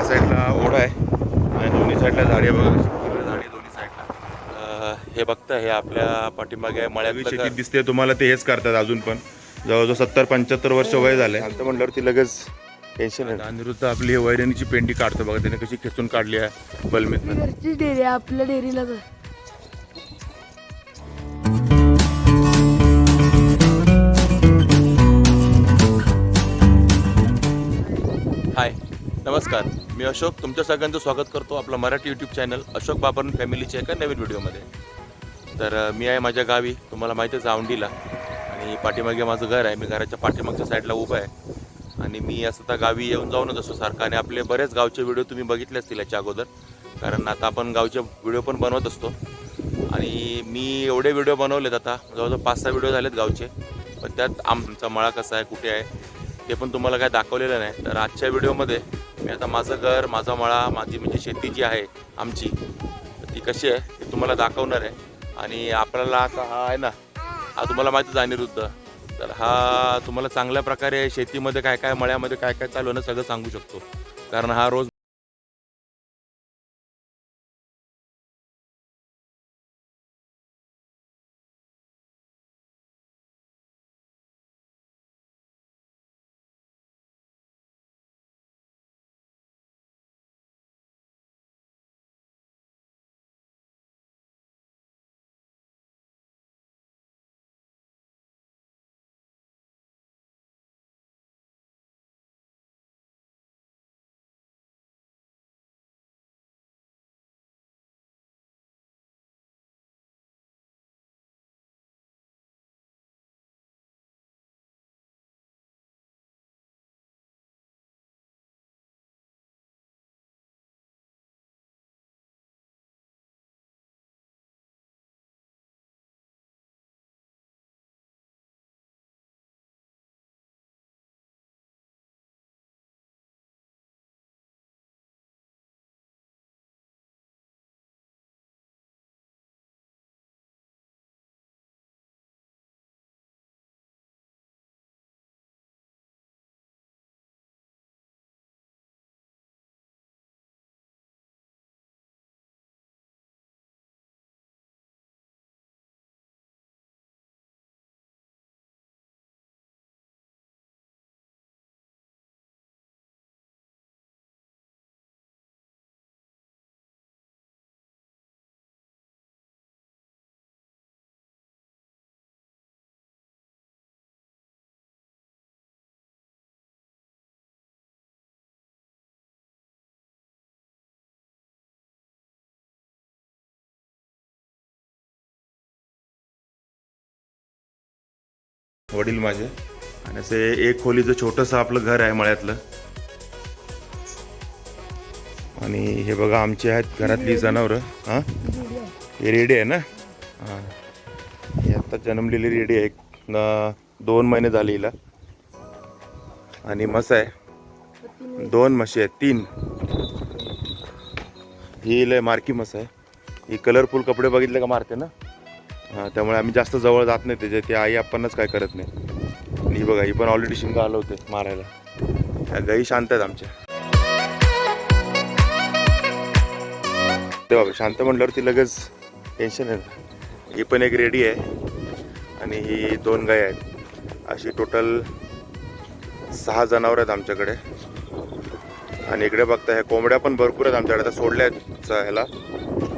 ह्या साईडला ओढा आहे. आणि दोन्ही साईडला झाडी आहे बघा. हिरवी झाडी दोन्ही साईडला. अं, हे बघता हे आपल्या पाठीमागे मळ्यात शेतीत दिसते तुम्हाला ते हेच करतात अजून पण. जवळजवळ सत्तर पंच्याहत्तर वर्ष वय झाले आता म्हटल्यावरती लगेच टेन्शन आहे अनिरुद्ध आपली हे वैरणीची पेंडी काढतो बघा. त्याने कशी खेचून काढली आहे बलमीतनं. घरचीच डेअरी आहे आपल्या डेअरीला हाय नमस्कार. मी अशोक तुमच्या सगळ्यांचं स्वागत करतो आपलं मराठी यूट्यूब चॅनल अशोक बाबरन फॅमिलीच्या एका नवीन व्हिडिओमध्ये. तर मी आहे माझ्या गावी तुम्हाला माहितीच आहे आणि पाठीमागे माझं घर आहे मी घराच्या पाठीमागच्या साईडला उभं आहे. आणि मी असं तर गावी येऊन जाऊनच असतो सारखं. आणि आपले बरेच गावचे व्हिडिओ तुम्ही बघितले असतील याच्या अगोदर. कारण आता आपण गावचे व्हिडिओ पण बनवत असतो. आणि मी एवढे व्हिडिओ बनवलेत आता. जवळजवळ पाच सहा व्हिडिओ झालेत गावचे. पण त्यात आमचा मळा कसा आहे कुठे आहे ते पण तुम्हाला काय दाखवलेलं नाही. तर आजच्या व्हिडिओमध्ये मी आता माझं घर माझा मळा माझी म्हणजे शेती जी आहे आमची तर ती कशी आहे ते तुम्हाला दाखवणार आहे. आणि आपल्याला आता हा आहे ना हा तुम्हाला माहितीच अनिरुद्ध. तर हा तुम्हाला चांगल्या प्रकारे शेतीमध्ये काय काय मळ्यामध्ये काय काय चालू आहे ना सगळं सांगू शकतो. कारण हा रोज वडील माझे. आणि असे एक खोलीचं छोटंसं आपलं घर आहे मळ्यातलं. आणि हे बघा आमचे आहेत घरातली जनावरं. हां? हे रेडी आहे ना? हां. ही आत्ता जन्मलेली रेडी आहे. एक दोन महिने झाले हिला. आणि मस आहे. दोन म्हशी आहेत तीन. ही लय मार्की मस आहे. ही कलरफुल कपडे बघितले का मारते ना? त्यामुळे आम्ही जास्त जवळ जात नाही त्याच्या ते आई आपणच काय करत नाही. आणि ही बघा ही पण ऑलरेडी शिंग आलं होते मारायला. त्या गाई शांत आहेत आमच्या. ते बाबा शांत म्हटल्यावर ती लगेच टेन्शन आहे ही पण एक रेडी आहे. आणि ही दोन गाय आहेत. अशी टोटल सहा जनावर आहेत आमच्याकडे. आणि इकडे बघता ह्या कोंबड्या पण भरपूर आहेत आमच्याकडे. आता सोडल्या आहेत ह्याला.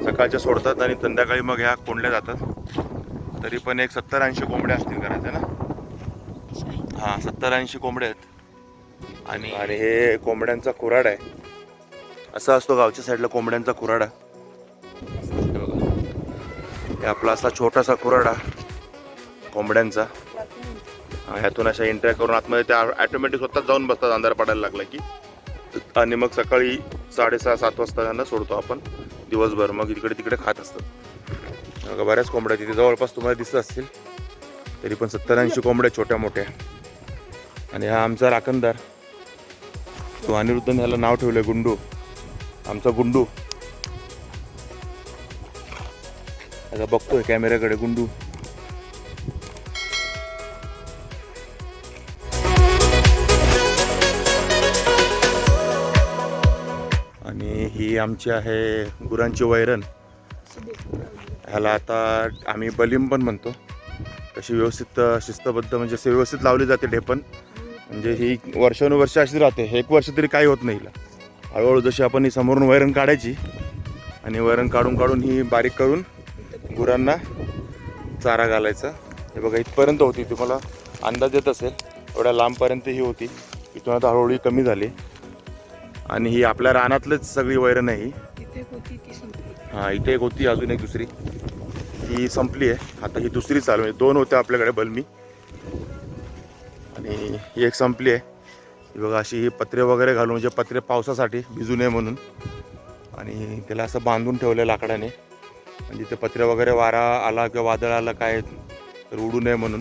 सकाळच्या सोडतात आणि संध्याकाळी मग ह्या कोंडल्या जातात. तरी पण एक सत्तर ऐंशी कोंबड्या असतील करायचं ना? हां सत्तर ऐंशी कोंबड्या आहेत. आणि आणि हे कोंबड्यांचा खुराड आहे. असा असतो गावच्या साईडला कोंबड्यांचा खुराडा हे बघा. हे आपला असा छोटासा खुराडा कोंबड्यांचा. ह्यातून अशा एंट्र्या करून आतमध्ये त्या ऑटोमॅटिक स्वतःच जाऊन बसतात अंधार पडायला लागला की. आणि मग सकाळी साडेसहा सात वाजता त्यांना सोडतो आपण. दिवसभर मग इकडे तिकडे खात असतात. बघा, बऱ्याच कोंबड्या तिथे जवळपास तुम्हाला दिसत असतील तरी पण सत्तर ऐंशी कोंबड्या छोट्या मोठ्या. आणि हा आमचा राखणदार. तो अनिरुद्धन ह्याला नाव ठेवलंय गुंडू. आमचा गुंडू. आता बघतोय कॅमेऱ्याकडे गुंडू. ही आमची आहे गुरांची वैरण. ह्याला आता आम्ही बलिम पण म्हणतो. कशी व्यवस्थित शिस्तबद्ध म्हणजे असे व्यवस्थित लावली जाते ढेपण. म्हणजे ही वर्षानुवर्ष अशी राहते. एक वर्ष तरी काही होत नाही हळूहळू जशी आपण ही समोरून वैरण काढायची आणि वैरण काढून काढून ही बारीक करून गुरांना चारा घालायचा. हे बघा इथपर्यंत होती. तुम्हाला अंदाज येत असेल. एवढ्या लांबपर्यंत ही होती. इथून आता हळूहळू कमी झाली. आणि ही आपल्या रानातलीच सगळी वैरण आहे ही. हा इथे एक होती अजून एक दुसरी. ही संपली आहे. आता ही दुसरी चालू आहे. दोन होत्या आपल्याकडे बलमी. आणि ही एक संपली आहे. ही बघा अशी ही पत्रे वगैरे घालून म्हणजे पत्रे पावसासाठी भिजू नये म्हणून. आणि त्याला असं बांधून ठेवलं लाकडाने. म्हणजे ते पत्रे वगैरे वारा आला किंवा वादळ आला काय तर उडू नये म्हणून.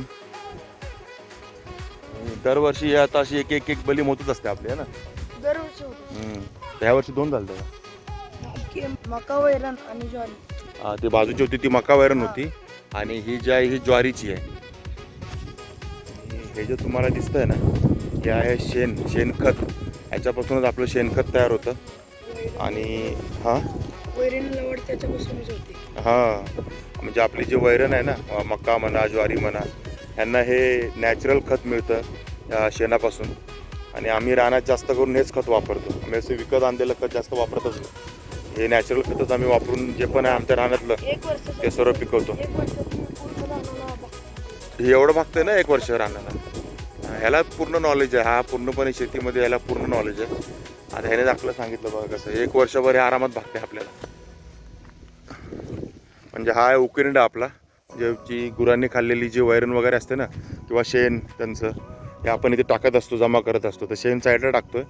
आणि दरवर्षी आता अशी एक एक एक बली मोतच असते आपली आहे ना? ह्या वर्षी दोन झालं का मका वैरण आणि ज्वारी. हा, ती बाजूची होती ती मका वैरण होती. आणि ही जी आहे ही ज्वारीची आहे. आणि हे जे तुम्हाला दिसतंय ना हे आहे शेण शेणखत. ह्याच्यापासूनच आपलं शेणखत तयार होतं. आणि हा? वैरण लवड त्याच्यापासूनच होते. हा. म्हणजे आपली जी वैरण आहे ना अ, मका म्हणा ज्वारी म्हणा ह्यांना हे नॅचरल खत मिळतं शेणापासून. आणि आम्ही रानात जास्त करून हेच खत वापरतो. आम्ही असं विकत आणलेलं खत जास्त वापरतच नाही. हे नॅचरल खतच आम्ही वापरून जे पण आहे आमच्या रानातलं ते सर्व पिकवतो. हे एवढं भागतंय ना एक वर्ष रानाला. ह्याला पूर्ण नॉलेज आहे. हा पूर्णपणे शेतीमध्ये याला पूर्ण नॉलेज आहे. आता ह्याने आपलं सांगितलं बघा कसं एक वर्षभर हे आरामात भागते आपल्याला. म्हणजे हा आहे उकिरंडा आपला जे जी गुरांनी खाल्लेली जी वैरण वगैरे असते ना किंवा शेण त्यांचं. हे आपण इथे टाकत असतो जमा करत असतो. तर शेण साईडला टाकतोय.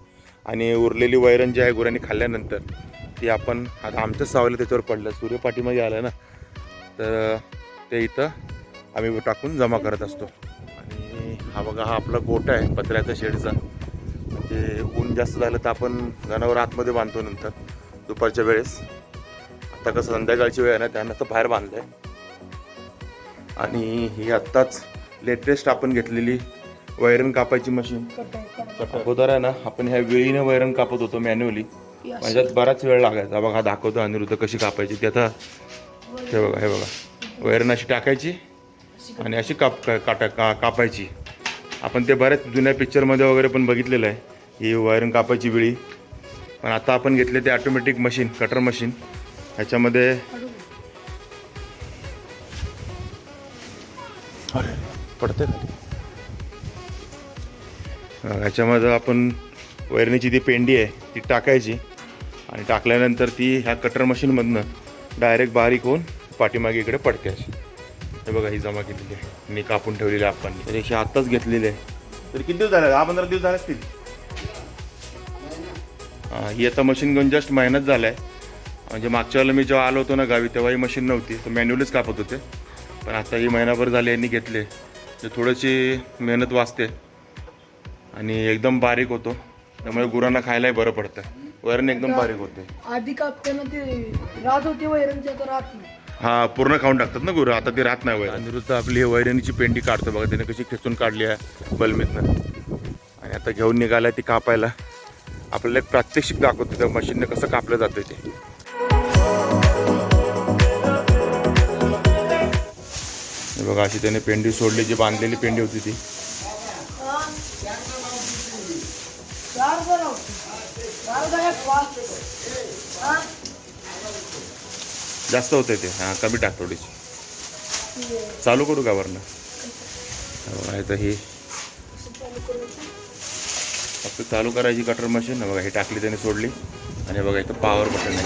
आणि उरलेली वैरण जी आहे गुरांनी खाल्ल्यानंतर ती आपण आता आमच्याच सावली त्याच्यावर पडलं. सूर्यपाठीमध्ये आलं ना तर ते इथं आम्ही टाकून जमा करत असतो. आणि हा बघा हा आपला गोट आहे पत्र्याचा शेडचा. म्हणजे ऊन जास्त झालं तर आपण जनावर आतमध्ये बांधतो नंतर दुपारच्या वेळेस. आता कसं संध्याकाळची वेळ आहे ना त्यांना तर बाहेर बांधलं आहे आणि ही आत्ताच लेटेस्ट आपण घेतलेली वैरण कापायची मशीन. अगोदर आहे ना आपण ह्या वेळीने वैरण कापत होतो मॅन्युअली. माझ्यात बराच वेळ लागायचा. बघा हा दाखवतो अनिरुद्ध कशी कापायची. ती आता हे बघा हे बघा. वैरण अशी टाकायची आणि अशी काप का- काटा का कापायची. आपण ते बऱ्याच जुन्या पिक्चरमध्ये वगैरे पण बघितलेलं आहे. ही वैरण कापायची वेळी. पण आता आपण घेतले ते ऑटोमॅटिक मशीन कटर मशीन ह्याच्यामध्ये पडते ह्याच्यामध्ये आपण वैरणीची ती पेंडी आहे ती टाकायची. आणि टाकल्यानंतर ती ह्या कटर मशीनमधनं डायरेक्ट बारीक होऊन पाठीमागे इकडे पडक्याची. हे बघा ही जमा केलेली आहे. मी कापून ठेवलेली आहे आपण. तर ही आत्ताच घेतलेली आहे. तरी किती दिवस झाले? दहा पंधरा दिवस झाले असतील? हां ही आता मशीन घेऊन जस्ट महिनाच झाला आहे म्हणजे मागच्या वेळेला मी जेव्हा आलो होतो ना गावी तेव्हा ही मशीन नव्हती. तर मॅन्युअलीच कापत होते. पण आता ही महिनाभर झाले यांनी घेतले. तर थोडीशी मेहनत वाचते. आणि एकदम बारीक होतो. त्यामुळे गुरांना खायलाही बरं पडतं. वैरण एकदम बारीक होते. आधी कापताना ते रात होती वैरणची आता रात नाही. हा पूर्ण खाऊन टाकतात ना गुरं. आता ती राहत नाही वैरण. अनिरुद्ध आपली ही वैरणीची पेंडी काढतो बघा. त्याने कशी खेचून काढली आहे बलमीतनं. आणि आता घेऊन निघाला ती कापायला. आपल्याला एक प्रात्यक्षिक दाखवतो त्या मशीनने कसं कापलं जातं ते. हे बघा अशी त्याने पेंडी सोडली जी बांधलेली पेंडी होती ती. जास्त होते ते. हां कमी टाक थोडीशी. चालू करू का वरनं? हे तर ही. फक्त चालू करायची कटर मशीन बघा हे टाकली त्याने सोडली. आणि बघा इथं पॉवर बटन आहे.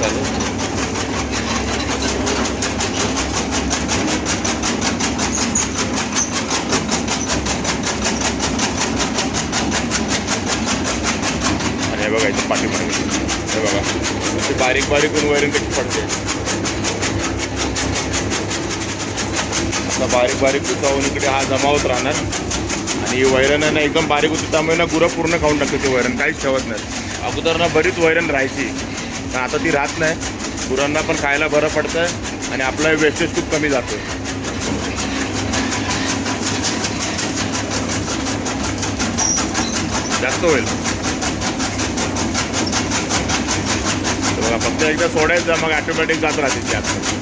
चालू आणि हे बघा इथं पाठीमागे हे बघा ते बारीक बारीक वैरण कशी पडते? आता बारीक बारीक उचावून इकडे हा जमावत राहणार. आणि ही वैरण आहे ना एकदम बारीक होती त्यामुळे ना गुरं पूर्ण खाऊन टाकते ती वैरण काहीच ठेवत नाही. अगोदर ना बरीच वैरण राहायची. पण आता ती राहत नाही. गुरांना पण खायला बरं पडतं आणि आपला वेस्टेज खूप कमी जातो जास्त होईल. बघा फक्त एकदा सोडायचं मग ऑटोमॅटिक जात राहते त्यात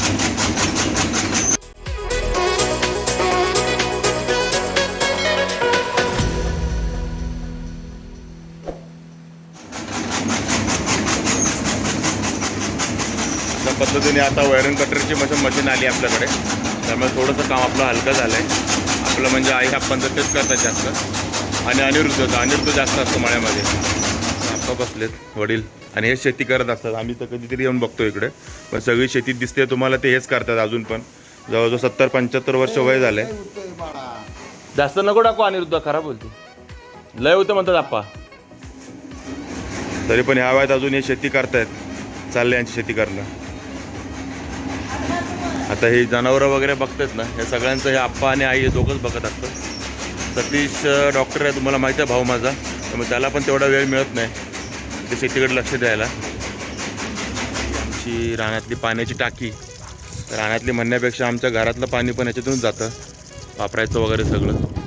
पद्धतीने आता वायरिंग कटरची मशीन मशीन आली आपल्याकडे. त्यामुळे थोडंसं काम आपलं हलकं झालं आहे आपलं म्हणजे आई आपण तेच करतात जास्त. आणि अनिरुद्ध होतं अनिरुद्ध जास्त असतो मळ्यामध्ये. आप्पा बसलेत वडील. आणि हे शेती करत असतात. आम्ही तर कधीतरी येऊन बघतो इकडे. पण सगळी शेती दिसते तुम्हाला ते हेच करतात अजून पण. जवळजवळ सत्तर पंच्याहत्तर वर्ष वय झालंय. जास्त नको टाकू अनिरुद्ध खराब बोलते. लय होतं म्हणतात आप्पा. तरी पण ह्या वयात अजून हे शेती करतायत. चाललंय यांची शेती करणं. आता हे जनावरं वगैरे बघतात ना हे सगळ्यांचं हे आप्पा आणि आई हे दोघंच बघत असतं सतीश डॉक्टर आहे तुम्हाला माहिती आहे भाऊ माझा. त्यामुळे त्याला पण तेवढा वेळ मिळत नाही. ते शेतीकडे लक्ष द्यायला. आमची रानातली पाण्याची टाकी रानातली म्हणण्यापेक्षा आमच्या घरातलं पाणी पण याच्यातूनच जातं. वापरायचं वगैरे सगळं.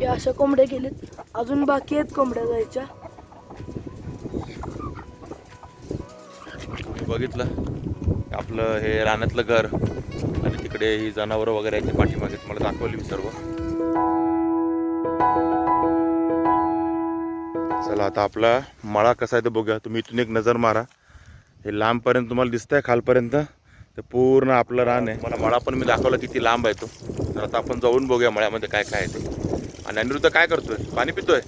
हे अशा कोंबड्या गेलेत. अजून बाकी आहेत कोंबड्या जायच्या. बघितलं. आपलं हे रानातलं घर आणि तिकडे ही जनावरं वगैरे याच्या पाठीमागे. तुम्हाला दाखवली मी सर्व. चला आता आपला मळा कसा आहे तो बघूया. तुम्ही इथून एक नजर मारा. हे लांबपर्यंत तुम्हाला दिसतंय खालपर्यंत. ते पूर्ण आपलं रान आहे. मला मळा पण मी दाखवला किती लांब आहे तो. तर आता आपण जाऊन बघूया मळ्यामध्ये काय काय आहे ते. आणि अनिरुद्ध काय करतोय? पाणी पितोय?